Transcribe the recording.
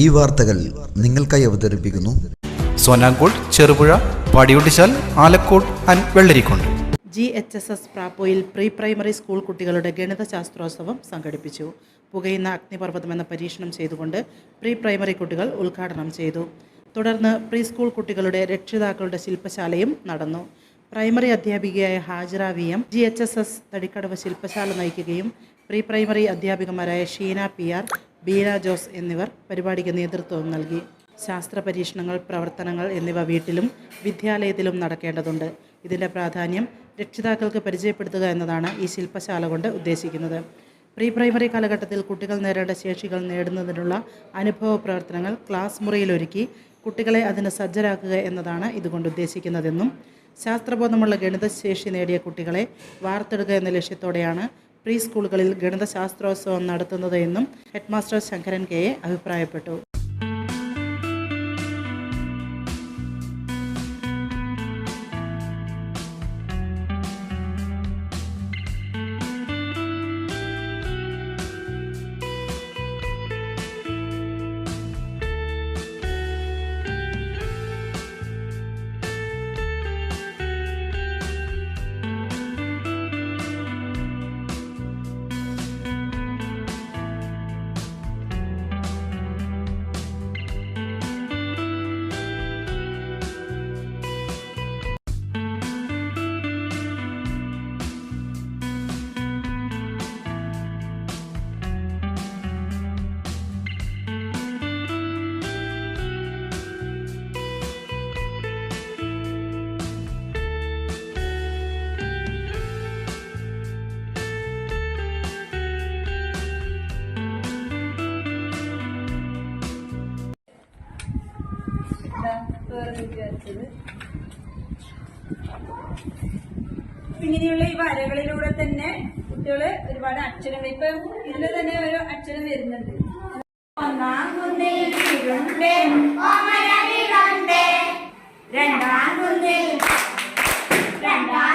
ഈ വാർത്തകൾ നിങ്ങൾക്കായി അവതരിപ്പിക്കുന്നു. Sonankode Cherupuzha Padiyottuchal Alakode and Vellarikundu G H S S Prapoil pre primary school കുട്ടികളുടെ ഗണിത ശാസ്ത്രോത്സവം സംഘടിപ്പിച്ചു. പുകയുന്ന അഗ്നിപർവതം എന്ന പരീക്ഷണം ചെയ്തുകൊണ്ട് പ്രീ പ്രൈമറി കുട്ടികൾ ഉദ്ഘാടനം ചെയ്തു. തുടർന്ന് പ്രീ സ്കൂൾ കുട്ടികളുടെ രക്ഷിതാക്കളുടെ ശില്പശാലയും നടന്നു. പ്രൈമറി അധ്യാപികയായ Hajira V M G H S S Thadikkadavu ശില്പശാല നയിക്കുകയും പ്രീ പ്രൈമറി അധ്യാപികമാരായ ഷീന പി ആർ ബീന ജോസ് എന്നിവർ പരിപാടിക്ക് നേതൃത്വം നൽകി. ശാസ്ത്ര പരീക്ഷണങ്ങൾ പ്രവർത്തനങ്ങൾ എന്നിവ വീട്ടിലും വിദ്യാലയത്തിലും നടക്കേണ്ടതുണ്ട്. ഇതിന്റെ പ്രാധാന്യം രക്ഷിതാക്കൾക്ക് പരിചയപ്പെടുത്തുക എന്നതാണ് ഈ ശില്പശാല കൊണ്ട് ഉദ്ദേശിക്കുന്നത്. പ്രീ പ്രൈമറി കാലഘട്ടത്തിൽ കുട്ടികൾ നേരേണ്ട ശേഷികൾ നേടുന്നതിനുള്ള അനുഭവ പ്രവർത്തനങ്ങൾ ക്ലാസ് മുറിയിലൊരുക്കി കുട്ടികളെ അതിന് സജ്ജരാക്കുക എന്നതാണ് ഇതുകൊണ്ട് ഉദ്ദേശിക്കുന്നതെന്നും ശാസ്ത്രബോധമുള്ള ഗണിതശേഷി നേടിയ കുട്ടികളെ വാർത്തെടുക്കുക എന്ന ലക്ഷ്യത്തോടെയാണ് പ്രീ സ്കൂളുകളിൽ ഗണിതശാസ്ത്രോത്സവം നടത്തുന്നത് എന്നും ഹെഡ്മാസ്റ്റർ ശങ്കരൻ കെ അഭിപ്രായപ്പെട്ടു ഇങ്ങനെയുള്ള ഈ വരകളിലൂടെ തന്നെ കുട്ടികൾ ഒരുപാട് അക്ഷരങ്ങൾ ഇപ്പൊ ഇതിൽ തന്നെ ഒരു അക്ഷരം വരുന്നുണ്ട്. ഒന്നാം രണ്ടാം രണ്ടാം